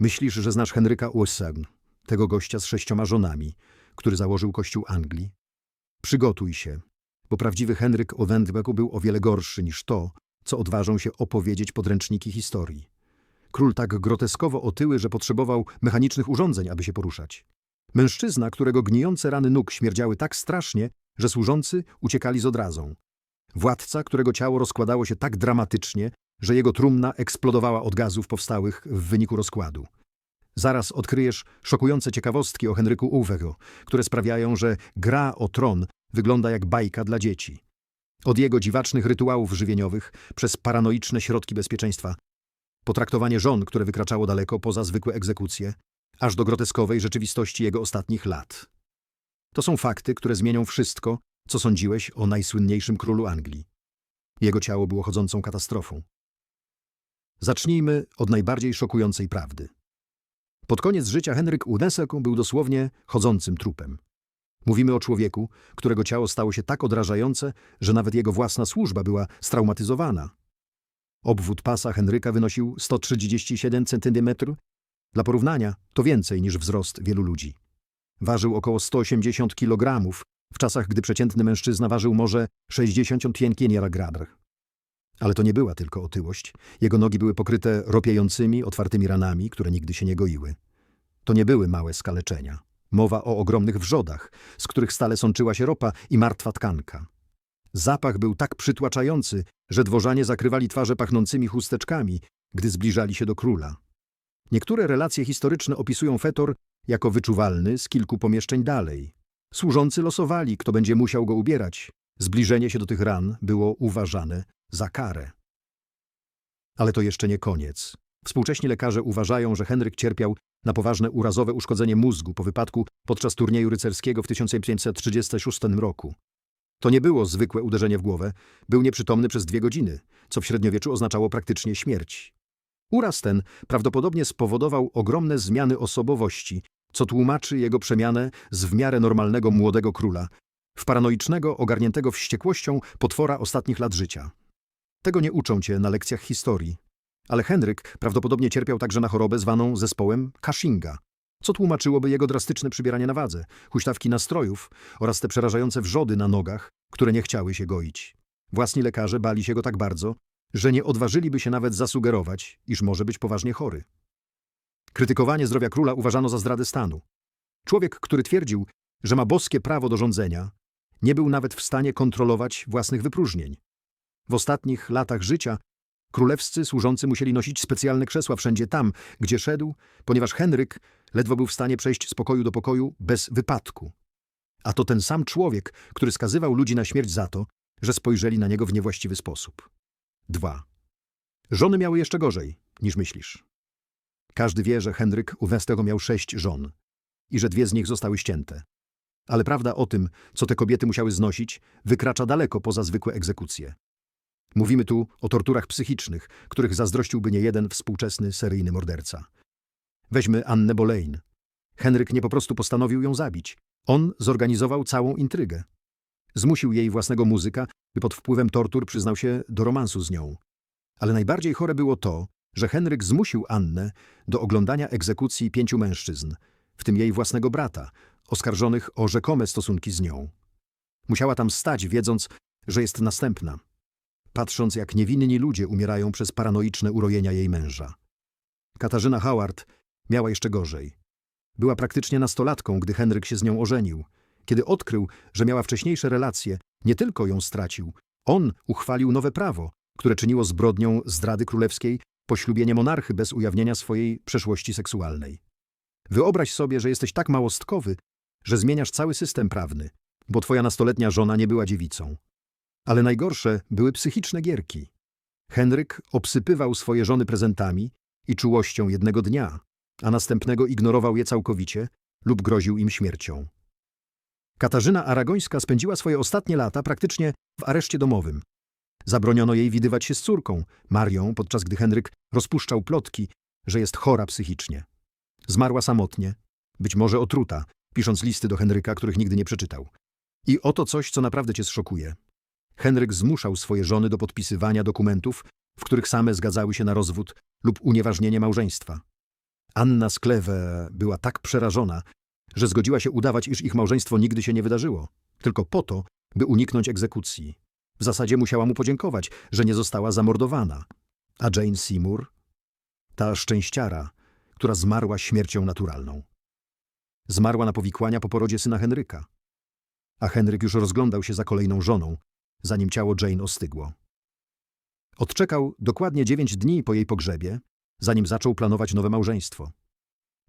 Myślisz, że znasz Henryka Ussern, tego gościa z sześcioma żonami, który założył kościół Anglii? Przygotuj się, bo prawdziwy Henryk Owendbeku był o wiele gorszy niż to, co odważą się opowiedzieć podręczniki historii. Król tak groteskowo otyły, że potrzebował mechanicznych urządzeń, aby się poruszać. Mężczyzna, którego gnijące rany nóg śmierdziały tak strasznie, że służący uciekali z odrazą. Władca, którego ciało rozkładało się tak dramatycznie, że jego trumna eksplodowała od gazów powstałych w wyniku rozkładu. Zaraz odkryjesz szokujące ciekawostki o Henryku Uwego, które sprawiają, że gra o tron wygląda jak bajka dla dzieci. Od jego dziwacznych rytuałów żywieniowych, przez paranoiczne środki bezpieczeństwa, potraktowanie żon, które wykraczało daleko poza zwykłe egzekucje, aż do groteskowej rzeczywistości jego ostatnich lat. To są fakty, które zmienią wszystko, co sądziłeś o najsłynniejszym królu Anglii. Jego ciało było chodzącą katastrofą. Zacznijmy od najbardziej szokującej prawdy. Pod koniec życia Henryk Unesek był dosłownie chodzącym trupem. Mówimy o człowieku, którego ciało stało się tak odrażające, że nawet jego własna służba była straumatyzowana. Obwód pasa Henryka wynosił 137 cm. Dla porównania to więcej niż wzrost wielu ludzi. Ważył około 180 kg, w czasach gdy przeciętny mężczyzna ważył może 65 kg. Ale to nie była tylko otyłość. Jego nogi były pokryte ropiejącymi, otwartymi ranami, które nigdy się nie goiły. To nie były małe skaleczenia. Mowa o ogromnych wrzodach, z których stale sączyła się ropa i martwa tkanka. Zapach był tak przytłaczający, że dworzanie zakrywali twarze pachnącymi chusteczkami, gdy zbliżali się do króla. Niektóre relacje historyczne opisują fetor jako wyczuwalny z kilku pomieszczeń dalej. Służący losowali, kto będzie musiał go ubierać. Zbliżenie się do tych ran było uważane za karę. Ale to jeszcze nie koniec. Współcześni lekarze uważają, że Henryk cierpiał na poważne urazowe uszkodzenie mózgu po wypadku podczas turnieju rycerskiego w 1536 roku. To nie było zwykłe uderzenie w głowę, był nieprzytomny przez dwie godziny, co w średniowieczu oznaczało praktycznie śmierć. Uraz ten prawdopodobnie spowodował ogromne zmiany osobowości, co tłumaczy jego przemianę z w miarę normalnego młodego króla w paranoicznego, ogarniętego wściekłością potwora ostatnich lat życia. Tego nie uczą cię na lekcjach historii. Ale Henryk prawdopodobnie cierpiał także na chorobę zwaną zespołem Cushinga, co tłumaczyłoby jego drastyczne przybieranie na wadze, huśtawki nastrojów oraz te przerażające wrzody na nogach, które nie chciały się goić. Własni lekarze bali się go tak bardzo, że nie odważyliby się nawet zasugerować, iż może być poważnie chory. Krytykowanie zdrowia króla uważano za zdradę stanu. Człowiek, który twierdził, że ma boskie prawo do rządzenia, nie był nawet w stanie kontrolować własnych wypróżnień. W ostatnich latach życia królewscy służący musieli nosić specjalne krzesła wszędzie tam, gdzie szedł, ponieważ Henryk ledwo był w stanie przejść z pokoju do pokoju bez wypadku. A to ten sam człowiek, który skazywał ludzi na śmierć za to, że spojrzeli na niego w niewłaściwy sposób. 2. Żony miały jeszcze gorzej, niż myślisz. Każdy wie, że Henryk u Westego miał sześć żon i że dwie z nich zostały ścięte. Ale prawda o tym, co te kobiety musiały znosić, wykracza daleko poza zwykłe egzekucje. Mówimy tu o torturach psychicznych, których zazdrościłby niejeden współczesny seryjny morderca. Weźmy Annę Boleyn. Henryk nie po prostu postanowił ją zabić. On zorganizował całą intrygę. Zmusił jej własnego muzyka, by pod wpływem tortur przyznał się do romansu z nią. Ale najbardziej chore było to, że Henryk zmusił Annę do oglądania egzekucji pięciu mężczyzn, w tym jej własnego brata, oskarżonych o rzekome stosunki z nią. Musiała tam stać, wiedząc, że jest następna, patrząc jak niewinni ludzie umierają przez paranoiczne urojenia jej męża. Katarzyna Howard miała jeszcze gorzej. Była praktycznie nastolatką, gdy Henryk się z nią ożenił. Kiedy odkrył, że miała wcześniejsze relacje, nie tylko ją stracił, on uchwalił nowe prawo, które czyniło zbrodnią zdrady królewskiej poślubienie monarchy bez ujawnienia swojej przeszłości seksualnej. Wyobraź sobie, że jesteś tak małostkowy, że zmieniasz cały system prawny, bo twoja nastoletnia żona nie była dziewicą. Ale najgorsze były psychiczne gierki. Henryk obsypywał swoje żony prezentami i czułością jednego dnia, a następnego ignorował je całkowicie lub groził im śmiercią. Katarzyna Aragońska spędziła swoje ostatnie lata praktycznie w areszcie domowym. Zabroniono jej widywać się z córką, Marią, podczas gdy Henryk rozpuszczał plotki, że jest chora psychicznie. Zmarła samotnie, być może otruta, pisząc listy do Henryka, których nigdy nie przeczytał. I oto coś, co naprawdę cię zszokuje. Henryk zmuszał swoje żony do podpisywania dokumentów, w których same zgadzały się na rozwód lub unieważnienie małżeństwa. Anna Sklewe była tak przerażona, że zgodziła się udawać, iż ich małżeństwo nigdy się nie wydarzyło, tylko po to, by uniknąć egzekucji. W zasadzie musiała mu podziękować, że nie została zamordowana. A Jane Seymour? Ta szczęściara, która zmarła śmiercią naturalną. Zmarła na powikłania po porodzie syna Henryka. A Henryk już rozglądał się za kolejną żoną, zanim ciało Jane ostygło. Odczekał dokładnie dziewięć dni po jej pogrzebie, zanim zaczął planować nowe małżeństwo.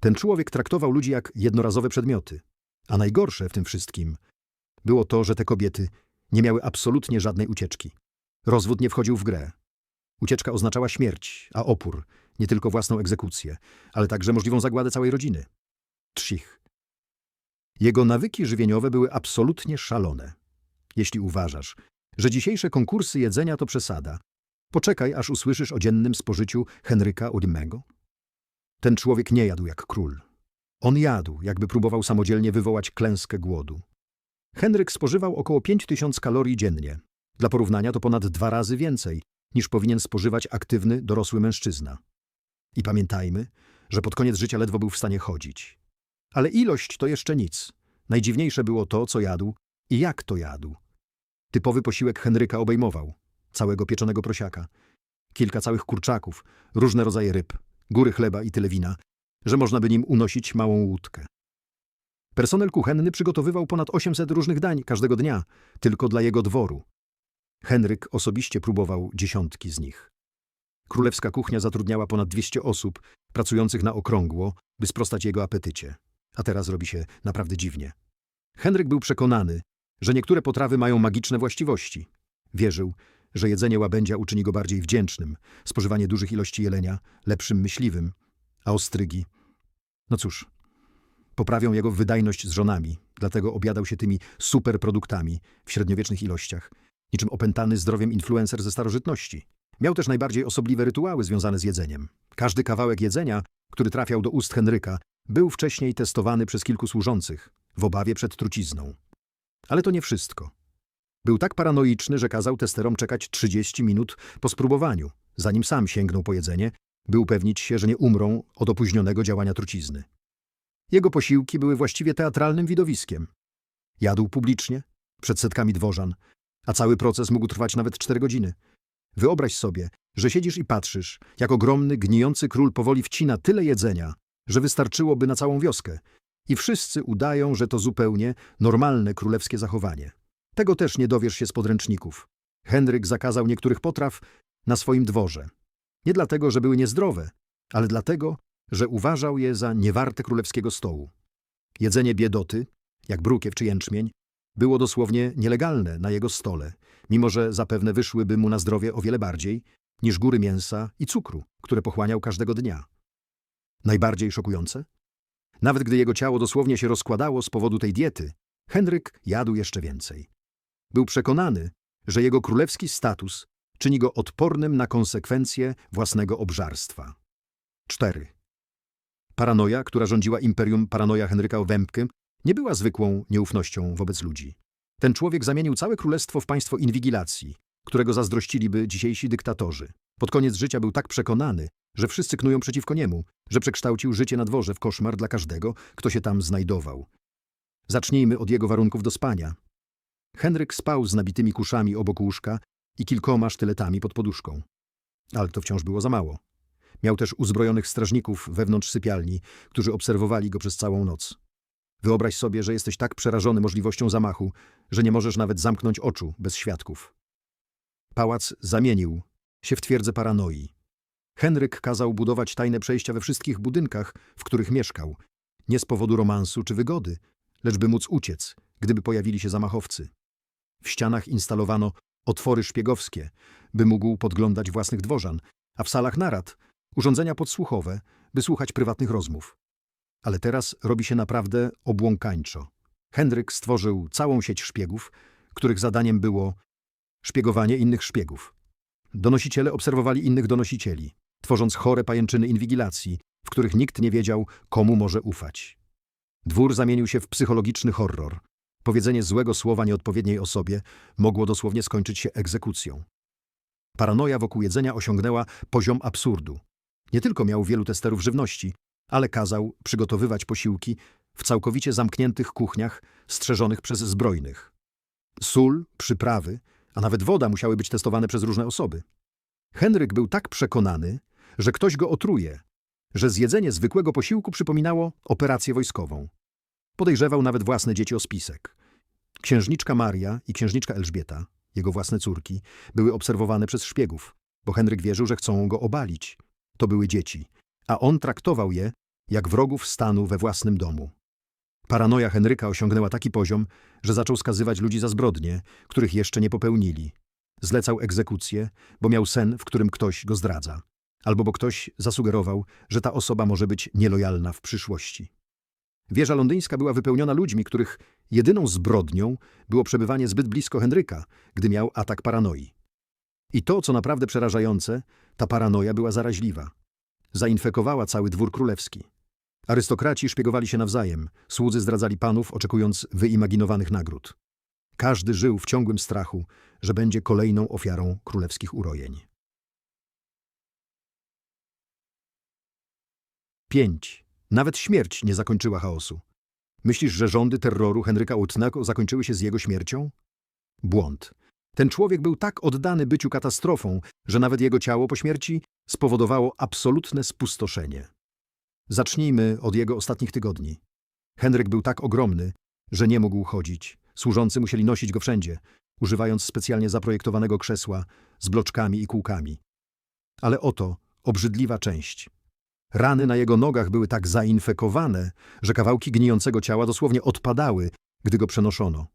Ten człowiek traktował ludzi jak jednorazowe przedmioty, a najgorsze w tym wszystkim było to, że te kobiety nie miały absolutnie żadnej ucieczki. Rozwód nie wchodził w grę. Ucieczka oznaczała śmierć, a opór nie tylko własną egzekucję, ale także możliwą zagładę całej rodziny. Trzich. Jego nawyki żywieniowe były absolutnie szalone. Jeśli uważasz, że dzisiejsze konkursy jedzenia to przesada, poczekaj, aż usłyszysz o dziennym spożyciu Henryka Odimego. Ten człowiek nie jadł jak król. On jadł, jakby próbował samodzielnie wywołać klęskę głodu. Henryk spożywał około 5000 kalorii dziennie. Dla porównania to ponad dwa razy więcej, niż powinien spożywać aktywny, dorosły mężczyzna. I pamiętajmy, że pod koniec życia ledwo był w stanie chodzić. Ale ilość to jeszcze nic. Najdziwniejsze było to, co jadł i jak to jadł. Typowy posiłek Henryka obejmował całego pieczonego prosiaka, kilka całych kurczaków, różne rodzaje ryb, góry chleba i tyle wina, że można by nim unosić małą łódkę. Personel kuchenny przygotowywał ponad 800 różnych dań każdego dnia, tylko dla jego dworu. Henryk osobiście próbował dziesiątki z nich. Królewska kuchnia zatrudniała ponad 200 osób, pracujących na okrągło, by sprostać jego apetycie. A teraz robi się naprawdę dziwnie. Henryk był przekonany, że niektóre potrawy mają magiczne właściwości. Wierzył, że jedzenie łabędzia uczyni go bardziej wdzięcznym, spożywanie dużych ilości jelenia lepszym myśliwym, a ostrygi. No cóż, poprawią jego wydajność z żonami, dlatego obiadał się tymi superproduktami w średniowiecznych ilościach, niczym opętany zdrowiem influencer ze starożytności. Miał też najbardziej osobliwe rytuały związane z jedzeniem. Każdy kawałek jedzenia, który trafiał do ust Henryka, był wcześniej testowany przez kilku służących, w obawie przed trucizną. Ale to nie wszystko. Był tak paranoiczny, że kazał testerom czekać 30 minut po spróbowaniu, zanim sam sięgnął po jedzenie, by upewnić się, że nie umrą od opóźnionego działania trucizny. Jego posiłki były właściwie teatralnym widowiskiem. Jadł publicznie, przed setkami dworzan, a cały proces mógł trwać nawet cztery godziny. Wyobraź sobie, że siedzisz i patrzysz, jak ogromny, gnijący król powoli wcina tyle jedzenia, że wystarczyłoby na całą wioskę. I wszyscy udają, że to zupełnie normalne królewskie zachowanie. Tego też nie dowiesz się z podręczników. Henryk zakazał niektórych potraw na swoim dworze. Nie dlatego, że były niezdrowe, ale dlatego, że uważał je za niewarte królewskiego stołu. Jedzenie biedoty, jak brukiew czy jęczmień, było dosłownie nielegalne na jego stole, mimo że zapewne wyszłyby mu na zdrowie o wiele bardziej niż góry mięsa i cukru, które pochłaniał każdego dnia. Najbardziej szokujące? Nawet gdy jego ciało dosłownie się rozkładało z powodu tej diety, Henryk jadł jeszcze więcej. Był przekonany, że jego królewski status czyni go odpornym na konsekwencje własnego obżarstwa. 4. Paranoja, która rządziła imperium paranoja Henryka Wębkę, nie była zwykłą nieufnością wobec ludzi. Ten człowiek zamienił całe królestwo w państwo inwigilacji, którego zazdrościliby dzisiejsi dyktatorzy. Pod koniec życia był tak przekonany, że wszyscy knują przeciwko niemu, że przekształcił życie na dworze w koszmar dla każdego, kto się tam znajdował. Zacznijmy od jego warunków do spania. Henryk spał z nabitymi kuszami obok łóżka i kilkoma sztyletami pod poduszką. Ale to wciąż było za mało. Miał też uzbrojonych strażników wewnątrz sypialni, którzy obserwowali go przez całą noc. Wyobraź sobie, że jesteś tak przerażony możliwością zamachu, że nie możesz nawet zamknąć oczu bez świadków. Pałac zamienił się w twierdzę paranoi. Henryk kazał budować tajne przejścia we wszystkich budynkach, w których mieszkał, nie z powodu romansu czy wygody, lecz by móc uciec, gdyby pojawili się zamachowcy. W ścianach instalowano otwory szpiegowskie, by mógł podglądać własnych dworzan, a w salach narad urządzenia podsłuchowe, by słuchać prywatnych rozmów. Ale teraz robi się naprawdę obłąkańczo. Henryk stworzył całą sieć szpiegów, których zadaniem było szpiegowanie innych szpiegów. Donosiciele obserwowali innych donosicieli, tworząc chore pajęczyny inwigilacji, w których nikt nie wiedział, komu może ufać. Dwór zamienił się w psychologiczny horror. Powiedzenie złego słowa nieodpowiedniej osobie mogło dosłownie skończyć się egzekucją. Paranoja wokół jedzenia osiągnęła poziom absurdu. Nie tylko miał wielu testerów żywności, ale kazał przygotowywać posiłki w całkowicie zamkniętych kuchniach strzeżonych przez zbrojnych. Sól, przyprawy, a nawet woda musiały być testowane przez różne osoby. Henryk był tak przekonany, że ktoś go otruje, że zjedzenie zwykłego posiłku przypominało operację wojskową. Podejrzewał nawet własne dzieci o spisek. Księżniczka Maria i księżniczka Elżbieta, jego własne córki, były obserwowane przez szpiegów, bo Henryk wierzył, że chcą go obalić. To były dzieci, a on traktował je jak wrogów stanu we własnym domu. Paranoja Henryka osiągnęła taki poziom, że zaczął skazywać ludzi za zbrodnie, których jeszcze nie popełnili. Zlecał egzekucję, bo miał sen, w którym ktoś go zdradza, albo bo ktoś zasugerował, że ta osoba może być nielojalna w przyszłości. Wieża londyńska była wypełniona ludźmi, których jedyną zbrodnią było przebywanie zbyt blisko Henryka, gdy miał atak paranoi. I to, co naprawdę przerażające, ta paranoja była zaraźliwa. Zainfekowała cały dwór królewski. Arystokraci szpiegowali się nawzajem, słudzy zdradzali panów, oczekując wyimaginowanych nagród. Każdy żył w ciągłym strachu, że będzie kolejną ofiarą królewskich urojeń. 5. Nawet śmierć nie zakończyła chaosu. Myślisz, że rządy terroru Henryka Utnego zakończyły się z jego śmiercią? Błąd. Ten człowiek był tak oddany byciu katastrofą, że nawet jego ciało po śmierci spowodowało absolutne spustoszenie. Zacznijmy od jego ostatnich tygodni. Henryk był tak ogromny, że nie mógł chodzić. Służący musieli nosić go wszędzie, używając specjalnie zaprojektowanego krzesła z bloczkami i kółkami. Ale oto obrzydliwa część. Rany na jego nogach były tak zainfekowane, że kawałki gnijącego ciała dosłownie odpadały, gdy go przenoszono.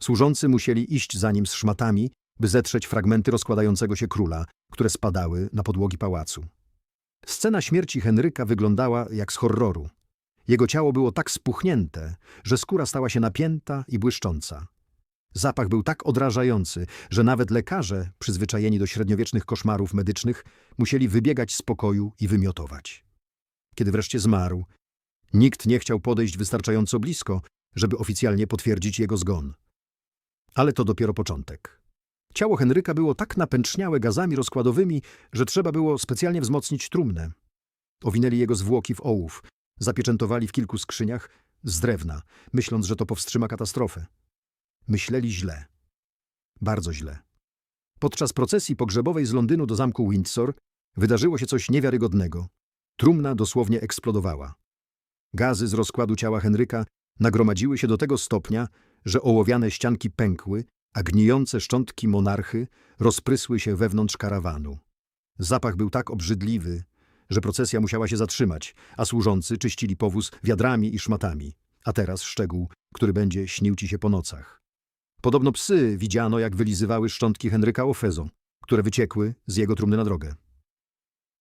Służący musieli iść za nim z szmatami, by zetrzeć fragmenty rozkładającego się króla, które spadały na podłogi pałacu. Scena śmierci Henryka wyglądała jak z horroru. Jego ciało było tak spuchnięte, że skóra stała się napięta i błyszcząca. Zapach był tak odrażający, że nawet lekarze, przyzwyczajeni do średniowiecznych koszmarów medycznych, musieli wybiegać z pokoju i wymiotować. Kiedy wreszcie zmarł, nikt nie chciał podejść wystarczająco blisko, żeby oficjalnie potwierdzić jego zgon. Ale to dopiero początek. Ciało Henryka było tak napęczniałe gazami rozkładowymi, że trzeba było specjalnie wzmocnić trumnę. Owinęli jego zwłoki w ołów, zapieczętowali w kilku skrzyniach z drewna, myśląc, że to powstrzyma katastrofę. Myśleli źle. Bardzo źle. Podczas procesji pogrzebowej z Londynu do zamku Windsor wydarzyło się coś niewiarygodnego. Trumna dosłownie eksplodowała. Gazy z rozkładu ciała Henryka nagromadziły się do tego stopnia, że ołowiane ścianki pękły, a gnijące szczątki monarchy rozprysły się wewnątrz karawanu. Zapach był tak obrzydliwy, że procesja musiała się zatrzymać, a służący czyścili powóz wiadrami i szmatami. A teraz szczegół, który będzie śnił ci się po nocach. Podobno psy widziano, jak wylizywały szczątki Henryka Ofezo, które wyciekły z jego trumny na drogę.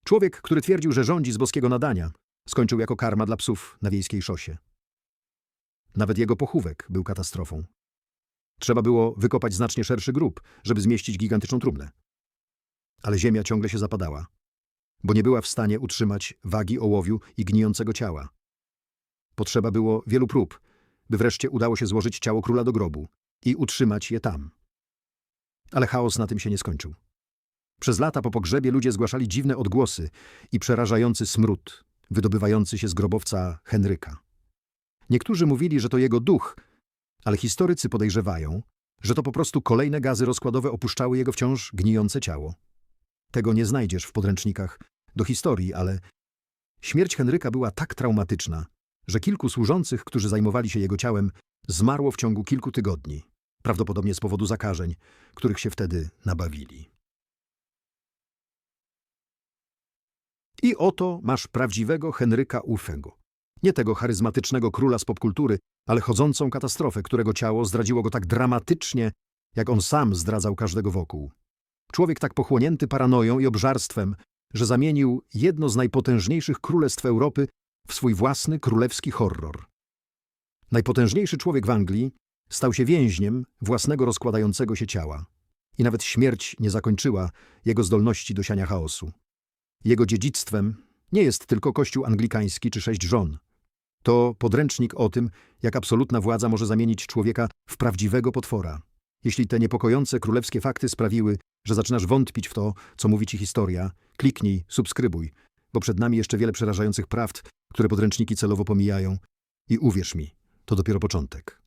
Człowiek, który twierdził, że rządzi z boskiego nadania, skończył jako karma dla psów na wiejskiej szosie. Nawet jego pochówek był katastrofą. Trzeba było wykopać znacznie szerszy grób, żeby zmieścić gigantyczną trumnę. Ale ziemia ciągle się zapadała, bo nie była w stanie utrzymać wagi ołowiu i gnijącego ciała. Potrzeba było wielu prób, by wreszcie udało się złożyć ciało króla do grobu i utrzymać je tam. Ale chaos na tym się nie skończył. Przez lata po pogrzebie ludzie zgłaszali dziwne odgłosy i przerażający smród, wydobywający się z grobowca Henryka. Niektórzy mówili, że to jego duch, ale historycy podejrzewają, że to po prostu kolejne gazy rozkładowe opuszczały jego wciąż gnijące ciało. Tego nie znajdziesz w podręcznikach do historii, ale śmierć Henryka była tak traumatyczna, że kilku służących, którzy zajmowali się jego ciałem, zmarło w ciągu kilku tygodni, prawdopodobnie z powodu zakażeń, których się wtedy nabawili. I oto masz prawdziwego Henryka Ufego. Nie tego charyzmatycznego króla z popkultury, ale chodzącą katastrofę, którego ciało zdradziło go tak dramatycznie, jak on sam zdradzał każdego wokół. Człowiek tak pochłonięty paranoją i obżarstwem, że zamienił jedno z najpotężniejszych królestw Europy w swój własny królewski horror. Najpotężniejszy człowiek w Anglii stał się więźniem własnego rozkładającego się ciała. I nawet śmierć nie zakończyła jego zdolności do siania chaosu. Jego dziedzictwem nie jest tylko kościół anglikański czy sześć żon. To podręcznik o tym, jak absolutna władza może zamienić człowieka w prawdziwego potwora. Jeśli te niepokojące królewskie fakty sprawiły, że zaczynasz wątpić w to, co mówi ci historia, kliknij, subskrybuj, bo przed nami jeszcze wiele przerażających prawd które podręczniki celowo pomijają. I uwierz mi, to dopiero początek.